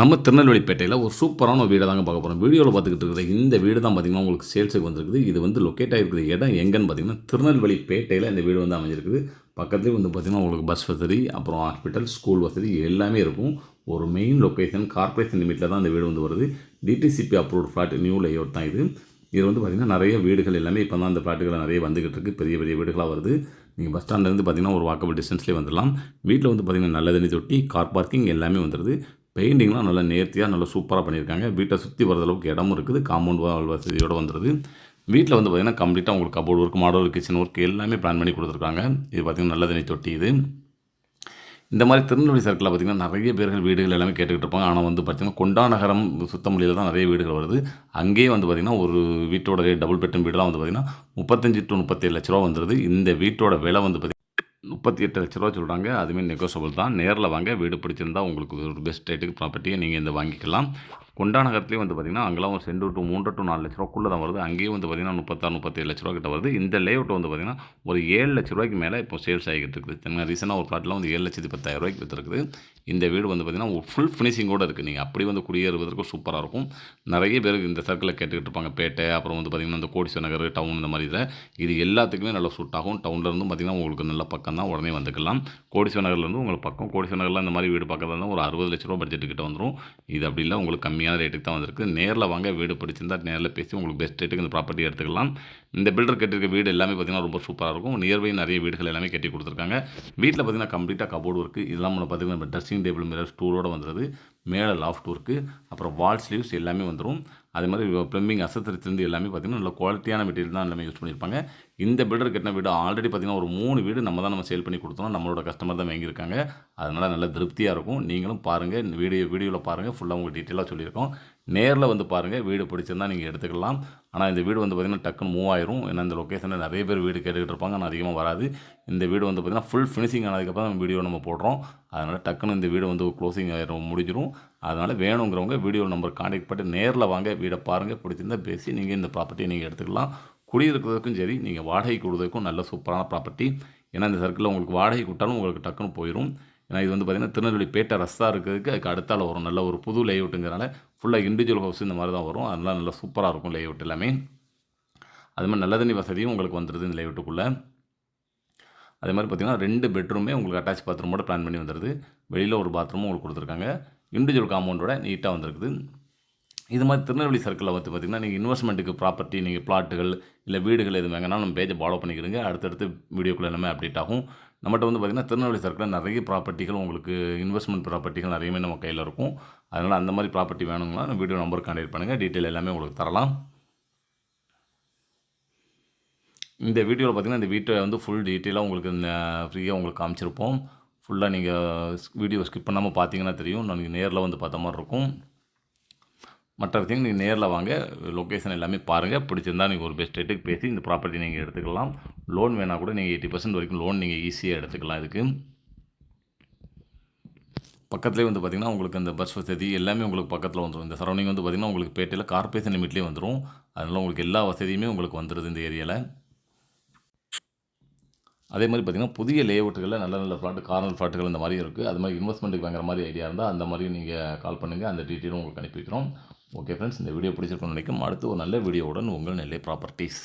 நம்ம திருநெல்வேலிப்பேட்டையில் ஒரு சூப்பரான ஒரு வீடை தாங்க பார்க்க போகிறோம் வீடியோவில் பார்த்துக்கிட்டு இருக்கிற இந்த வீடு தான் பார்த்திங்கன்னா உங்களுக்கு சேல்ஸுக்கு வந்திருக்குது. இது வந்து லொக்கேட் ஆகிருக்கிற இடம் எங்கன்னு பார்த்தீங்கன்னா திருநெல்வேலி பேட்டையில் இந்த வீடு வந்து அமைஞ்சிருக்குது. பக்கத்துலேயே வந்து பார்த்திங்கன்னா உங்களுக்கு பஸ் வசதி அப்புறம் ஹாஸ்பிட்டல் ஸ்கூல் வசதி எல்லாமே இருக்கும். ஒரு மெயின் லொக்கேஷன் கார்ப்பரேஷன் லிமிட்டில் தான் இந்த வீடு வந்து வருது. DTCP approved flat new layout தான் இது. இது வந்து பார்த்திங்கன்னா நிறைய வீடுகள் எல்லாமே இப்போ தான் அந்த ஃப்ளாட்டுகள் நிறைய வந்துகிட்டு இருக்குது பெரிய பெரிய வீடுகளாக வருது. நீங்கள் பஸ் ஸ்டாண்ட்லேருந்து பார்த்திங்கன்னா ஒரு வாக்கபிள் டிஸ்டன்ஸ்லேயே வந்துடலாம். வீட்டில் வந்து பார்த்திங்கன்னா நல்ல தண்ணி தொட்டி கார் பார்க்கிங் எல்லாமே வந்துடுது பெயிண்டிங்லாம் நல்லா நேர்த்தியாக நல்லா சூப்பராக பண்ணியிருக்காங்க. வீட்டை சுற்றி வர அளவுக்கு இடமும் இருக்குது. காம்பவுண்ட் வால் வசதியோடு வந்துடுது வீட்டில் வந்து பார்த்திங்கன்னா கம்ப்ளீட்டாக உங்களுக்கு cupboard work model kitchen work எல்லாமே பிளான் பண்ணி கொடுத்துருக்காங்க. இது பார்த்திங்கன்னா நல்ல தண்ணி தொட்டி இது. இந்த மாதிரி திருநெல்வேலி சர்க்கிளில் பார்த்திங்கன்னா நிறைய பேர்கள் வீடுகள் எல்லாமே கேட்டுக்கிட்டு இருப்பாங்க. ஆனால் வந்து பார்த்திங்கன்னா கொண்டா நகரம் சுத்தமல்லியில் தான் நிறைய வீடுகள் வருது. அங்கேயே வந்து பார்த்திங்கன்னா ஒரு வீட்டோட டபுள் பெட்ரூம் வீடுலாம் வந்து பார்த்திங்கன்னா முப்பத்தஞ்சு டு முப்பத்தேழு லட்ச ரூபா வந்துடுது இந்த வீட்டோட விலை வந்து பார்த்திங்கன்னா முப்பத்தி எட்டு லட்ச ரூபா சொல்கிறாங்க அதுவுமே நெகோசபிள் தான். நேரில் வாங்க. வீடு பிடிச்சிருந்தா உங்களுக்கு ஒரு பெஸ்ட் ரேட்டுக்கு ப்ராப்பர்ட்டியை நீங்கள் இந்த வாங்கிக்கலாம். கொண்டா நகரத்துலேயே வந்து பார்த்திங்கன்னா அங்கெல்லாம் ஒரு சென்ட் டு மூன்று டு நாலு லட்ச ரூபாக்குள்ளே தான் வருது. அங்கேயும் வந்து பார்த்திங்கன்னா முப்பத்தாறு முப்பத்தேழு லட்ச ரூபா கிட்ட வருது. இந்த லேஅவுட் வந்து பார்த்திங்கன்னா ஒரு ஏழு லட்ச ரூபாய்க்கு மேலே இப்போ சேல்ஸ் ஆகிட்டு இருக்குது. ரீசெண்டாக ஒரு பிளாட்டில் வந்து ஏழு லட்சத்து பத்தாயிரம் ரூபாய்க்கு விற்றுருக்குது இந்த வீடு வந்து பார்த்திங்கன்னா ஒரு ஃபுல் ஃபினிஷிங்கோடு இருக்குது நீங்கள் அப்படி வந்து குடியேறுவதற்கும் சூப்பராக இருக்கும். நிறைய பேர் இந்த சர்க்கிளில் கேட்டுக்கிட்டு இருப்பாங்க. பேட்டை அப்புறம் வந்து பார்த்திங்கன்னா இந்த கோடிஸ்வர நகர் டவுன் இந்த மாதிரி இதில் இது எல்லாத்துக்குமே நல்லா சூட் ஆகும். டவுன்லேருந்து பார்த்திங்கன்னா உங்களுக்கு நல்ல பக்கம் தான். உடனே வந்துக்கலாம். கோடிஸ்வர நகர்லேருந்து உங்களுக்கு பக்கம். கோடிஸ்வர நகரில் இந்த மாதிரி வீடு பக்கத்தில் இருந்தால் ஒரு அறுபது லட்ச ரூபா பட்ஜெட்டு கிட்ட வந்துடும் இது அப்படி இல்லை. உங்களுக்கு கம்மி கம்மியான ரேட்டுக்கு தான் வந்திருக்கு. நேரில் வாங்க வீடு பிடிச்சிருந்தா நேரில் பேசி உங்களுக்கு பெஸ்ட் ரேட்டுக்கு இந்த ப்ராப்பர்ட்டி எடுத்துக்கலாம். இந்த பில்டர் கட்டியிருக்க வீடு எல்லாமே பார்த்திங்கன்னா ரொம்ப சூப்பராக இருக்கும். நியர்பை நிறைய வீடுகள் எல்லாமே கட்டி கொடுத்துருக்காங்க. வீட்டில் பார்த்திங்கன்னா கம்ப்ளீட்டாக கபோர்டு இருக்குது இதெல்லாம் நம்ம பார்த்திங்கன்னா நம்ம ட்ரெஸ்ஸிங் டேபிள் மிரர் ஸ்டூலோடு வந்துடுது மேலே லாஃப்ட் ஒர்க்கு அப்புறம் வால் ஸ்லீவ்ஸ் எல்லாமே வந்துடும் அதே மாதிரி ப்ளம்பிங் அசத்திரத்துலேருந்து எல்லாமே பார்த்திங்கன்னா நல்ல குவாலிட்டியான மெட்டீரியல் தான் எல்லாமே யூஸ் பண்ணியிருப்பாங்க. இந்த பில்டர் கட்டின வீடு ஆல்ரெடி பார்த்திங்கன்னா ஒரு மூணு வீடு நம்ம தான் நம்ம சேல் பண்ணி கொடுத்தோம் நம்மளோட கஸ்டமர் தான் வாங்கியிருக்காங்க. அதனால் நல்ல திருப்தியாக இருக்கும். நீங்களும் பாருங்கள் இந்த வீடியோ வீடியோவில் பாருங்கள் ஃபுல்லாக உங்களுக்கு டீட்டெயிலாக சொல்லியிருக்கோம். நேரில் வந்து பாருங்கள் வீடு பிடிச்சிருந்தா நீங்கள் எடுத்துக்கலாம். ஆனால் இந்த வீடு வந்து பார்த்திங்கன்னா டக்குன்னு மூவ் ஆயிரும். ஏன்னா இந்த லொக்கேஷனில் நிறைய பேர் வீடு கேட்டுக்கிட்டு இருப்பாங்க ஆனால் அதிகமாக வராது. இந்த வீடு வந்து பார்த்திங்கன்னா ஃபுல் ஃபினிஷிங் ஆனதுக்கப்புறம் நம்ம வீடியோ நம்ம போடுறோம். அதனால் டக்குன்னு இந்த வீடு வந்து க்ளோசிங் ஆயிரும் முடிஞ்சிடும் அதனால் வேணுங்கிறவங்க வீடியோ நம்பர் காண்டாக்ட் பண்ணி நேரில் வாங்க வீடை பாருங்கள் பிடிச்சிருந்தா பேசி நீங்கள் இந்த ப்ராப்பர்ட்டியை நீங்கள் எடுத்துக்கலாம். குடியிருக்கிறதுக்கும் சரி நீங்கள் வாடகை கொடுறதுக்கும் நல்ல சூப்பரான ப்ராப்பர்ட்டி ஏன்னா இந்த சர்க்கிளில் உங்களுக்கு வாடகை கொடுத்தாலும் உங்களுக்கு டக்குன்னு போயிடும் ஏன்னா இது வந்து பார்த்திங்கன்னா திருநெல்வேலி பேட்டை ரஸ்ஸாக இருக்கிறதுக்கு அதுக்கு அடுத்தால வரும். நல்ல ஒரு புது லேஅவுட்டுங்கிறனால ஃபுல்லாக இண்டிவிஜுவல் ஹவுஸ் இந்த மாதிரி தான் வரும். அதெல்லாம் நல்லா சூப்பராக இருக்கும் லேஅவுட் எல்லாமே. அது மாதிரி நல்ல தண்ணி வசதியும் உங்களுக்கு வந்துடுது இந்த லேஅவுட்டுக்குள்ளே அதே மாதிரி பார்த்திங்கன்னா ரெண்டு பெட்ரூமே உங்களுக்கு அட்டாச் பாத்ரூமோட பிளான் பண்ணி வந்துடுது வெளியில் ஒரு பாத்ரூமும் உங்களுக்கு கொடுத்துருக்காங்க. இண்டிவிஜுவல் காம்பவுண்டோட நீட்டாக வந்திருக்குது. இது மாதிரி திருநெல்வேலி சர்க்கிளில் வந்து பார்த்திங்கன்னா நீங்கள் இன்வெஸ்ட்மெண்ட்டுக்கு ப்ராப்பர்ட்டி நீங்கள் பிளாட்டுகள் இல்லை வீடுகள் எது வேணாலும் நம்ம பேஜை ஃபாலோ பண்ணிக்கிறீங்க அடுத்தடுத்து வீடியோக்குள்ளே எல்லாமே அப்டேட் ஆகும். நம்மகிட்ட வந்து பார்த்திங்கன்னா திருநெல்வேலி சர்க்கிளில் நிறைய ப்ராப்பர்ட்டிகள் உங்களுக்கு இன்வெஸ்ட்மெண்ட் ப்ராப்பர்ட்டிகள் நிறையவே நம்ம கையில் இருக்கும். அதனால் அந்த மாதிரி ப்ராப்பர்ட்டி வேணுங்களா வீடியோ நம்பர் கான்டாக்ட் பண்ணுங்கள் டீட்டெயில் எல்லாமே உங்களுக்கு தரலாம். இந்த வீடியோவில் பார்த்திங்கன்னா இந்த வீட்டை வந்து ஃபுல் டீட்டெயிலாக உங்களுக்கு ஃப்ரீயாக உங்களுக்கு காமிச்சிருப்போம். ஃபுல்லாக நீங்கள் வீடியோ ஸ்கிப் பண்ணாமல் பார்த்தீங்கன்னா தெரியும். நான் நேரில் வந்து பார்த்த மாதிரி இருக்கும். மற்ற விஷயங்கள் நீங்கள் நேரில் வாங்க லொக்கேஷன் எல்லாமே பாருங்கள் பிடிச்சிருந்தா நீங்கள் ஒரு பெஸ்ட் ரேட்டுக்கு பேசி இந்த ப்ராப்பர்ட்டி நீங்கள் எடுத்துக்கலாம். லோன் வேணால் கூட நீங்கள் எயிட்டி பர்சன்ட் வரைக்கும் லோன் நீங்கள் ஈஸியாக எடுத்துக்கலாம் இதுக்கு. பக்கத்துலேயே வந்து பார்த்திங்கன்னா உங்களுக்கு அந்த பஸ் வசதி எல்லாமே உங்களுக்கு பக்கத்தில் வந்துடும் இந்த சரௌண்டிங் வந்து பார்த்திங்கன்னா உங்களுக்கு பேட்டையில் கார்பரேஷன் லிமிட்லேயே வந்துடும் அதனால் உங்களுக்கு எல்லா வசதியுமே உங்களுக்கு வந்துடுது இந்த ஏரியாவில் அதே மாதிரி பார்த்திங்கன்னா புதிய லேஅவுட்டுகளில் நல்ல நல்ல ஃப்ளாட்டு கார்னர் ஃப்ளாட்டுகள் இந்த மாதிரி இருக்குது அது மாதிரி இன்வெஸ்ட்மெண்ட்டுக்கு வாங்குற மாதிரி ஐடியா இருந்தால் அந்த மாதிரி நீங்கள் கால் பண்ணுங்கள் அந்த டீட்டெயிலும் உங்களுக்கு அனுப்பி வைக்கிறோம். ஓகே ஃப்ரெண்ட்ஸ் இந்த வீடியோ பிடிச்சிருக்கோம்னு நினைக்கும் அடுத்து ஒரு நல்ல வீடியோவுடன் உங்கள் நெல்லை ப்ராப்பர்ட்டிஸ்